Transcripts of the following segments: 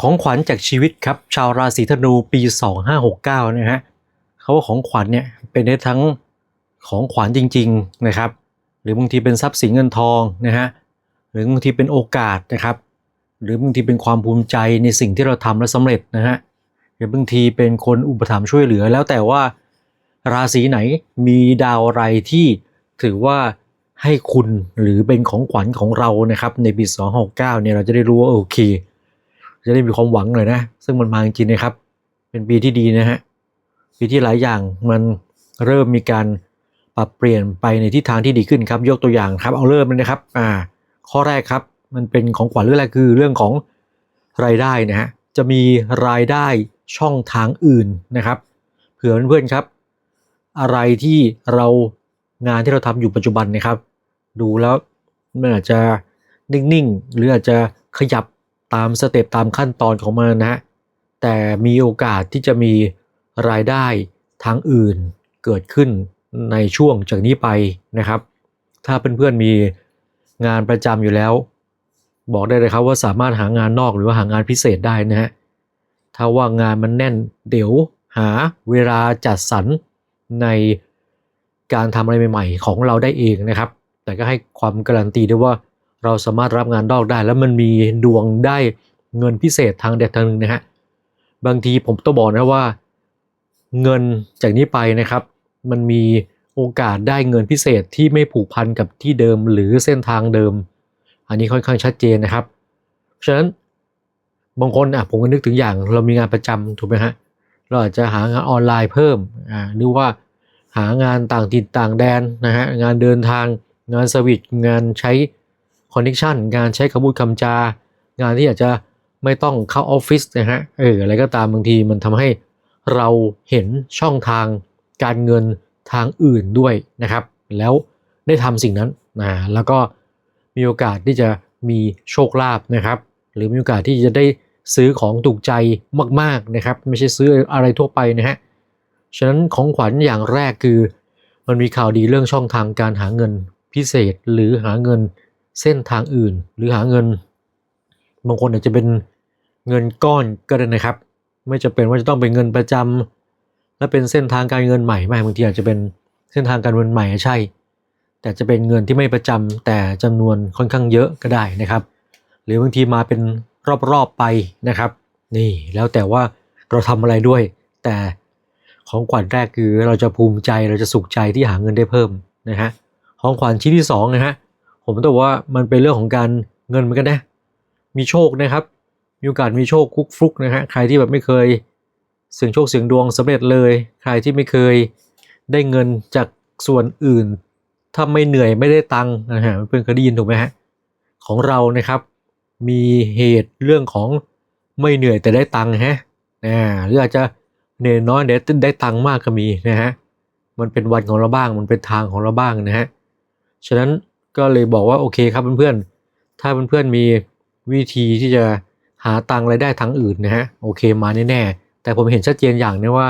ของขวัญจากชีวิตครับ ชาวราศีธนูปี 2569 นะฮะเขาว่าของขวัญเนี่ยเป็นได้ทั้งของขวัญจริง ๆนะครับ หรือบางทีเป็นทรัพย์สินเงินทองนะฮะหรือบางทีเป็นโอกาสนะครับ หรือบางทีเป็นความภูมิใจในสิ่งที่เราทำแล้วสำเร็จนะฮะหรือบางทีเป็นคนอุปถัมภ์ช่วยเหลือ แล้วแต่ว่าราศีไหนมีดาวอะไรที่ถือว่าให้คุณหรือเป็นของขวัญของเรานะครับในปี 269 เนี่ยเราจะได้รู้ว่าโอเค จะได้มีความหวังหน่อยนะ ซึ่งมันมาจริงนะครับ เป็นปีที่ดีนะฮะ ปีที่หลายอย่างมันเริ่มมีการปรับเปลี่ยนไปในทิศทางที่ดีขึ้นครับ ยกตัวอย่างครับ เอาเริ่มเลยนะครับ อ่า ข้อแรกครับ มันเป็นของขวัญเรื่องแรกคือเรื่องของรายได้นะฮะ จะมีรายได้ช่องทางอื่นนะครับ เผื่อเพื่อนๆครับ อะไรที่เรางานที่เราทำอยู่ปัจจุบันนะครับ ดูแล้วมันอาจจะนิ่งๆ หรืออาจจะขยับ ตามสเต็ปตามขั้นตอนของมันนะฮะแต่มีโอกาสที่จะมีรายได้ทางอื่นเกิดขึ้นในช่วงจากนี้ไปนะครับ ถ้าเพื่อนๆมีงานประจำอยู่แล้ว บอกได้เลยครับว่าสามารถหางานนอกหรือว่าหางานพิเศษได้นะฮะถ้าว่างานมันแน่นเดี๋ยวหาเวลาจัดสรรในการทำอะไรใหม่ ๆ ของเราได้เองนะครับ แต่ก็ให้ความการันตีด้วยว่า เราสามารถรับงานนอกได้ แล้วมันมีดวงได้เงินพิเศษทางเด็ดทางหนึ่งนะฮะบางทีผมต้องบอกนะว่า เงินจากนี้ไปนะครับ มันมีโอกาสได้เงินพิเศษที่ไม่ผูกพันกับที่เดิมหรือเส้นทางเดิม อันนี้ค่อนข้างชัดเจนนะครับฉะนั้นบางคนอะผมก็นึกถึงอย่างเรามีงานประจำถูกไหมฮะเราอาจจะหางานออนไลน์เพิ่มอ่าหรือว่าหางานต่างถิ่นต่างแดนนะฮะงานเดินทางงานสวิตงานใช้ คอนเน c ชันงานใช้คำพูดคำจา งานที่อาจจะไม่ต้องเข้าออฟฟิศนะฮะเอออะไรก็ตามบางทีมันทำให้เราเห็นช่องทางการเงินทางอื่นด้วยนะครับ แล้วได้ทำสิ่งนั้นนะแล้วก็มีโอกาสที่จะมีโชคลาภนะครับ หรือมีโอกาสที่จะได้ซื้อของถูกใจมากๆนะครับ ไม่ใช่ซื้ออะไรทั่วไปนะฮะฉะนั้นของขวัญอย่างแรกคือ มันมีข่าวดีเรื่องช่องทางการหาเงินพิเศษหรือหาเงิน เส้นทางอื่น หรือหาเงิน บางคนอาจจะเป็นเงินก้อนก็ได้นะครับ ไม่จะเป็นว่าจะต้องเป็นเงินประจำและเป็นเส้นทางการเงินใหม่ไม่บางทีอาจจะเป็นเส้นทางการเงินใหม่ใช่ แต่จะเป็นเงินที่ไม่ประจำแต่จำนวนค่อนข้างเยอะก็ได้นะครับ หรือบางทีมาเป็นรอบๆไปนะครับ นี่แล้วแต่ว่าเราทำอะไรด้วย แต่ของขวัญแรกคือเราจะภูมิใจเราจะสุขใจที่หาเงินได้เพิ่มนะฮะของขวัญชิ้นที่สองนะฮะ ผมต้องบอกว่ามันเป็นเรื่องของการเงินเหมือนกันนะ มีโชคนะครับ มีโอกาสมีโชคคุกฟลุกนะฮะ ใครที่แบบไม่เคยเสี่ยงโชคเสี่ยงดวงสำเร็จเลย ใครที่ไม่เคยได้เงินจากส่วนอื่น ถ้าไม่เหนื่อยไม่ได้ตังค์นะฮะเพื่อนเคยได้ยินถูกไหมฮะ ของเรานะครับ มีเหตุเรื่องของไม่เหนื่อยแต่ได้ตังค์ฮะนะหรืออาจจะเหนื่อยน้อยเดี๋ยวได้ตังค์มากก็มีนะฮะ มันเป็นวันของเราบ้าง มันเป็นทางของเราบ้างนะฮะ ฉะนั้น ก็เลยบอกว่าโอเคครับเพื่อนๆ ถ้าเพื่อนๆมีวิธีที่จะหาตังค์รายได้ทางอื่นนะฮะโอเคมาแน่ๆแต่ผมเห็นชัดเจนอย่างนึงว่า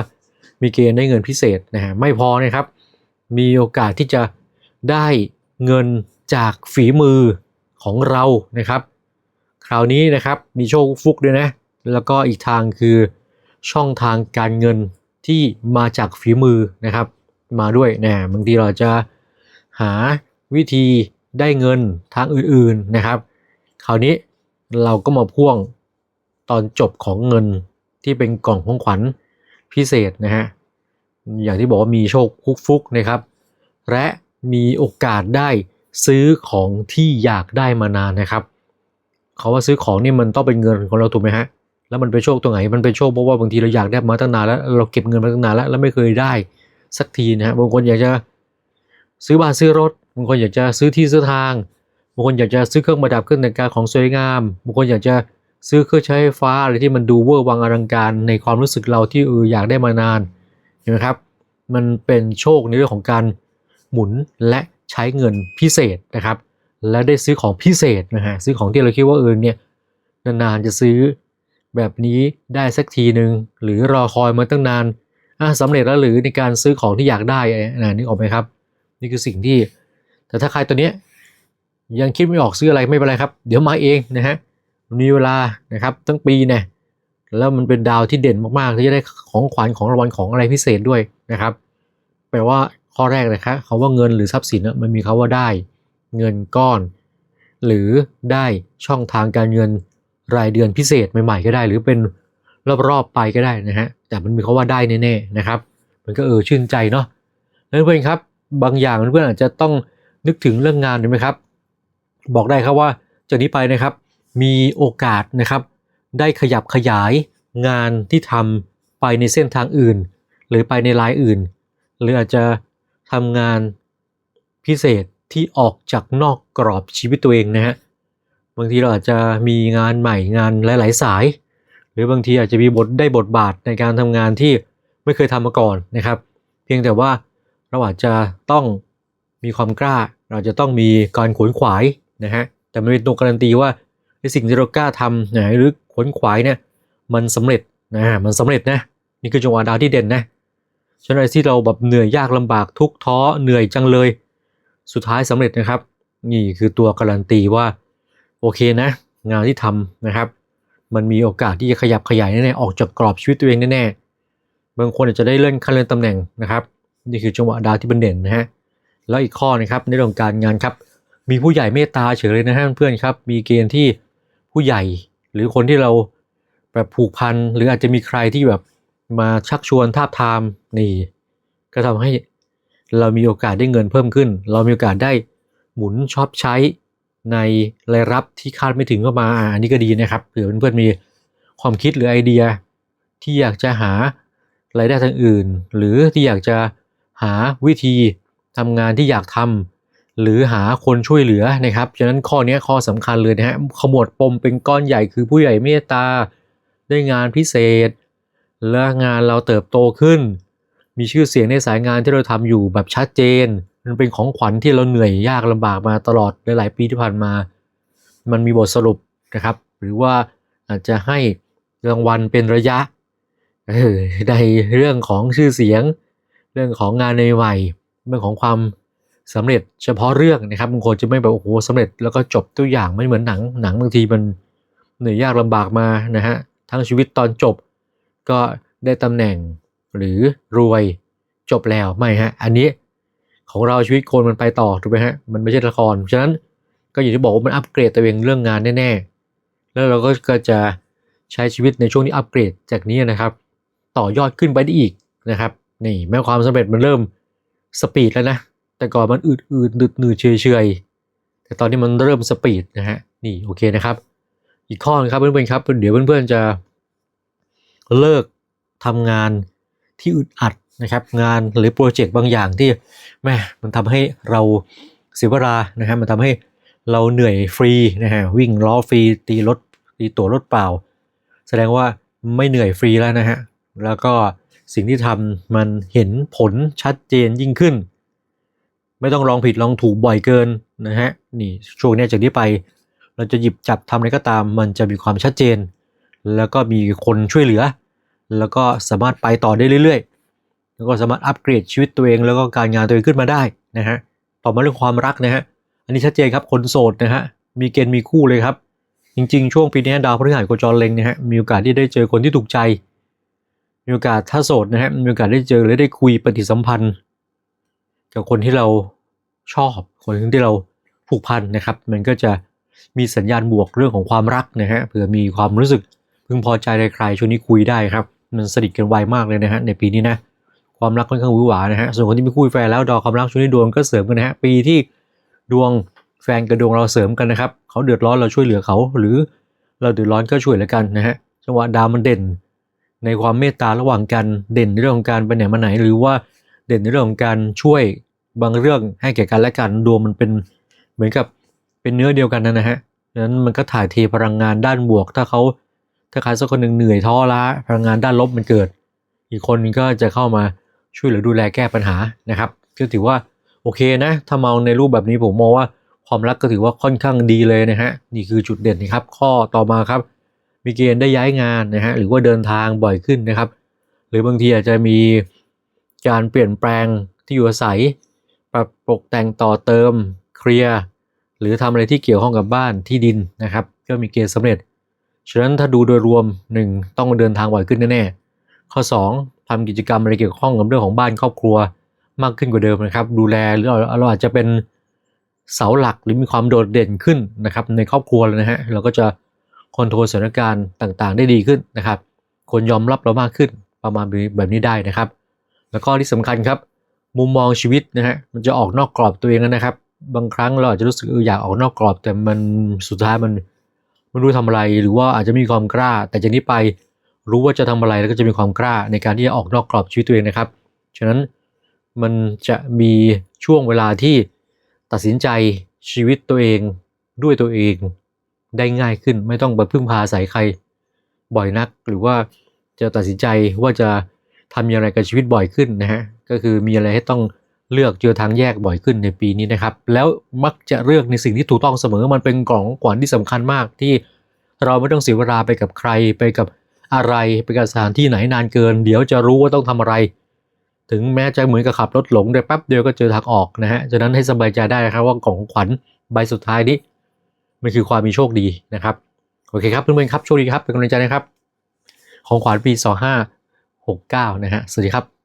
มีเกณฑ์ได้เงินพิเศษนะฮะไม่พอนะครับ มีโอกาสที่จะได้เงินจากฝีมือของเรานะครับ คราวนี้นะครับมีโชคฟุกด้วยนะแล้วก็อีกทางคือช่องทางการเงินที่มาจากฝีมือนะครับ มาด้วยนะบางทีเราจะหาวิธี ได้เงินทางอื่นๆนะครับ คราวนี้เราก็มาพ่วงตอนจบของเงินที่เป็นกล่องของขวัญพิเศษนะฮะอย่างที่บอกว่ามีโชคคุกฟุกนะครับ และมีโอกาสได้ซื้อของที่อยากได้มานานนะครับเขาว่าซื้อของนี่มันต้องเป็นเงินของเราถูกไหมฮะแล้วมันเป็นโชคตรงไหนมันเป็นโชคเพราะว่าบางทีเราอยากได้มาตั้งนานแล้วเราเก็บเงินมาตั้งนานแล้วแล้วไม่เคยได้สักทีนะฮะบางคนอยากจะซื้อบ้านซื้อรถ บางคนอยากจะซื้อที่ซื้อทางบางคนอยากจะซื้อเครื่องประดับเครื่องแต่งกายของสวยงามบางคนอยากจะซื้อเครื่องใช้ไฟฟ้าอะไรที่มันดูเวอร์วังอลังการในความรู้สึกเราที่เอออยากได้มานานเห็นไหมครับ มันเป็นโชคในเรื่องของการหมุนและใช้เงินพิเศษนะครับ และได้ซื้อของพิเศษนะฮะซื้อของที่เราคิดว่าเออเนี่ยนานๆจะซื้อแบบนี้ได้สักทีหนึ่งหรือรอคอยมาตั้งนานอะสำเร็จแล้วหรือในการซื้อของที่อยากได้นะนึกออกไหมครับ นี่คือสิ่งที่ แต่ถ้าใครตัวนี้ยังคิดไม่ออกซื้ออะไรไม่เป็นไรครับ เดี๋ยวมาเองนะฮะมีเวลานะครับตั้งปีเนี่ยแล้วมันเป็นดาวที่เด่นมากๆที่จะได้ของขวัญของรางวัลของอะไรพิเศษด้วยนะครับ แปลว่าข้อแรกนะครับคำว่าเงินหรือทรัพย์สินมันมีคาว่าได้เงินก้อน หรือได้ช่องทางการเงินรายเดือนพิเศษใหม่ๆก็ได้ หรือเป็นรอบๆไปก็ได้นะฮะแต่มันมีคาว่าได้แน่ๆนะครับ มันก็เออชื่นใจเนาะแล้วเพื่อนครับบางอย่างเพื่อนอาจจะต้อง นึกถึงเรื่องงานถูกไหมครับ บอกได้ครับว่าจากนี้ไปนะครับ มีโอกาสนะครับ ได้ขยับขยายงานที่ทำไปในเส้นทางอื่น หรือไปในรายอื่น หรืออาจจะทำงานพิเศษที่ออกจากนอกกรอบชีวิตตัวเองนะฮะบางทีเราอาจจะมีงานใหม่งานหลาย ๆ สาย หรือบางทีอาจจะมีบทได้บทบาทในการทำงานที่ไม่เคยทำมาก่อนนะครับ เพียงแต่ว่าเราอาจจะต้องมีความกล้า เราจะต้องมีการขวนขวายนะฮะแต่ไม่เป็นตัวการันตีว่าสิ่งที่เรากล้าทำนะหรือขวนขวายเนี่ยมันสำเร็จนะมันสำเร็จนะนี่คือจังหวะดาวที่เด่นนะฉะนั้นที่เราแบบเหนื่อยยากลำบากทุกท้อเหนื่อยจังเลย สุดท้ายสำเร็จนะครับ นี่คือตัวการันตีว่าโอเคนะ งานที่ทำนะครับ มันมีโอกาสที่จะขยับขยายแน่ๆออกจากกรอบชีวิตตัวเองแน่ๆบางคนอาจจะได้เลื่อนขั้นเลื่อนตำแหน่งนะครับ นี่คือจังหวะดาวที่เป็นเด่นนะฮะ แล้วอีกข้อนะครับในเรื่องการงานครับ มีผู้ใหญ่เมตตาเฉยเลยนะฮะเพื่อนครับ มีเกณฑ์ที่ผู้ใหญ่หรือคนที่เราแบบผูกพันหรืออาจจะมีใครที่แบบมาชักชวนทาบทามนี่ ก็ทำให้เรามีโอกาสได้เงินเพิ่มขึ้น เรามีโอกาสได้หมุนชอปใช้ในรายรับที่คาดไม่ถึงเข้ามาอ่าอันนี้ก็ดีนะครับเผื่อเพื่อนๆมีความคิดหรือไอเดีย ที่อยากจะหารายได้ทางอื่น หรือที่อยากจะหาวิธี ทำงานที่อยากทำหรือหาคนช่วยเหลือนะครับฉะนั้นข้อนี้ข้อสำคัญเลยนะฮะขมวดปมเป็นก้อนใหญ่คือผู้ใหญ่เมตตา ได้งานพิเศษ และงานเราเติบโตขึ้น มีชื่อเสียงในสายงานที่เราทำอยู่แบบชัดเจน มันเป็นของขวัญที่เราเหนื่อยยากลำบากมาตลอดหลายๆปีที่ผ่านมา มันมีบทสรุปนะครับ หรือว่าอาจจะให้รางวัลเป็นระยะในเรื่องของชื่อเสียง เรื่องของงานในใหม่ เรื่องของความสำเร็จเฉพาะเรื่องนะครับบางคนจะไม่แบบโอ้โหสำเร็จแล้วก็จบตัวอย่างไม่เหมือนหนังหนังบางทีมันเหนื่อยยากลำบากมานะฮะทั้งชีวิตตอนจบ ก็ได้ตำแหน่งหรือรวยจบแล้วไม่ฮะอันนี้ของเราชีวิตคนมันไปต่อถูกไหมฮะมันไม่ใช่ละครฉะนั้นก็อย่างที่บอกว่ามันอัปเกรดตัวเองเรื่องงานแน่ๆ แล้วเราก็จะใช้ชีวิตในช่วงที่อัปเกรดจากนี้นะครับ ต่อยอดขึ้นไปได้อีกนะครับนี่แม้ความสำเร็จมันเริ่ม สปีดแล้วนะ แต่ก่อนมันอืดอืดหนืดหนืดเฉยเฉยๆแต่ตอนนี้มันเริ่มสปีดนะฮะนี่โอเคนะครับ อีกข้อนึงครับเพื่อนๆครับเดี๋ยวเพื่อนๆจะเลิกทำงานที่อึดอัดนะครับ งานหรือโปรเจกต์บางอย่างที่แม่มันทำให้เราเสียเวลานะฮะมันทำให้เราเหนื่อยฟรีนะฮะวิ่งล้อฟรีตีรถตีตั๋วรถเปล่า แสดงว่าไม่เหนื่อยฟรีแล้วนะฮะแล้วก็ สิ่งที่ทำมันเห็นผลชัดเจนยิ่งขึ้น ไม่ต้องลองผิดลองถูกบ่อยเกินนะฮะนี่ช่วงนี้จากนี้ไป เราจะหยิบจับทำอะไรก็ตาม มันจะมีความชัดเจน แล้วก็มีคนช่วยเหลือ แล้วก็สามารถไปต่อได้เรื่อย ๆ แล้วก็สามารถอัปเกรดชีวิตตัวเอง แล้วก็การงานตัวเองขึ้นมาได้นะฮะต่อมาเรื่องความรักนะฮะอันนี้ชัดเจนครับคนโสดนะฮะมีเกณฑ์มีคู่เลยครับจริงๆ ช่วงปีนี้ดาวพฤหัสโคจรเล็งนะฮะมีโอกาสที่ได้เจอคนที่ถูกใจ มีโอกาสถ้าโสดนะฮะมีโอกาสได้เจอหรือได้คุยปฏิสัมพันธ์ กับคนที่เราชอบ คนที่เราผูกพันนะครับ มันก็จะมีสัญญาณบวกเรื่องของความรักนะฮะเผื่อมีความรู้สึกพึงพอใจในใครช่วงนี้คุยได้ครับ มันสนิทกันไวมากเลยนะฮะในปีนี้นะความรักค่อนข้างวือหวานะฮะส่วนคนที่มีคู่แฟนแล้วดอกความรักช่วงนี้ดวงก็เสริมกันนะฮะปีที่ดวงแฟนกับดวงเราเสริมกันนะครับเขาเดือดร้อนเราช่วยเหลือเขาหรือเราเดือดร้อนก็ช่วยเหลือกันนะฮะจังหวะดาวมันเด่น ในความเมตตาระหว่างกันเด่นในเรื่องของการไปไหนมาไหน หรือว่าเด่นในเรื่องของการช่วยบางเรื่องให้แก่กันและกันดวงมันเป็นเหมือนกับเป็นเนื้อเดียวกันนะฮะนั้นมันก็ถ่ายเทพลังงานด้านบวก ถ้าเขาถ้าใครสักคนหนึ่งเหนื่อยท้อล้าพลังงานด้านลบมันเกิด อีกคนก็จะเข้ามาช่วยเหลือดูแลแก้ปัญหานะครับก็ถือว่าโอเคนะถ้ามองในรูปแบบนี้ผมมองว่าความรักก็ถือว่าค่อนข้างดีเลยนะฮะนี่คือจุดเด่นนะครับ ข้อต่อมาครับ มีเกณฑ์ได้ย้ายงานนะฮะหรือว่าเดินทางบ่อยขึ้นนะครับ หรือบางทีอาจจะมีการเปลี่ยนแปลงที่อยู่อาศัย ปรับตกแต่งต่อเติมเคลียร์หรือทำอะไรที่เกี่ยวข้องกับบ้านที่ดินนะครับ ก็มีเกณฑ์สำเร็จฉะนั้นถ้าดูโดยรวม 1 ต้องเดินทางบ่อยขึ้นแน่ๆข้อ 2ทำกิจกรรมอะไรเกี่ยวข้องกับเรื่องของบ้านครอบครัวมากขึ้นกว่าเดิมนะครับ ดูแลหรือเราอาจจะเป็นเสาหลักหรือมีความโดดเด่นขึ้นนะครับในครอบครัวเลยนะฮะเราก็จะ คอนโทรลสถานการณ์ต่างๆ ได้ดีขึ้นนะครับ คนยอมรับเรามากขึ้นประมาณแบบนี้ได้นะครับ แล้วก็ที่สำคัญครับ มุมมองชีวิตนะฮะมันจะออกนอกกรอบตัวเองนะครับ บางครั้งเราอาจจะรู้สึกอออยากออกนอกกรอบ แต่มันสุดท้ายมันไม่รู้ทำอะไรหรือว่าอาจจะมีความกล้า แต่จากนี้ไปรู้ว่าจะทำอะไรแล้วก็จะมีความกล้าในการที่จะออกนอกกรอบชีวิตตัวเองนะครับฉะนั้นมันจะมีช่วงเวลาที่ตัดสินใจชีวิตตัวเองด้วยตัวเอง ได้ง่ายขึ้น ไม่ต้องไปพึ่งพาอาศัยใครบ่อยนัก หรือว่าจะตัดสินใจว่าจะทำอย่างไรกับชีวิตบ่อยขึ้นนะฮะก็คือมีอะไรให้ต้องเลือกเจอทางแยกบ่อยขึ้นในปีนี้นะครับ แล้วมักจะเลือกในสิ่งที่ถูกต้องเสมอมันเป็นกล่องขวัญที่สำคัญมากที่เราไม่ต้องเสียเวลาไปกับใคร ไปกับอะไรไปกับสถานที่ไหนนานเกิน เดี๋ยวจะรู้ว่าต้องทำอะไร ถึงแม้จะเหมือนกับขับรถหลงได้แป๊บเดียวก็เจอทางออกนะฮะฉะนั้นให้สบายใจได้นะครับว่ากล่องขวัญใบสุดท้ายนี้ มันคือความมีโชคดีนะครับ โอเคครับเพื่อนๆครับโชคดีครับเป็นกำลังใจนะครับ ของขวัญปี 2569 นะฮะสวัสดีครับ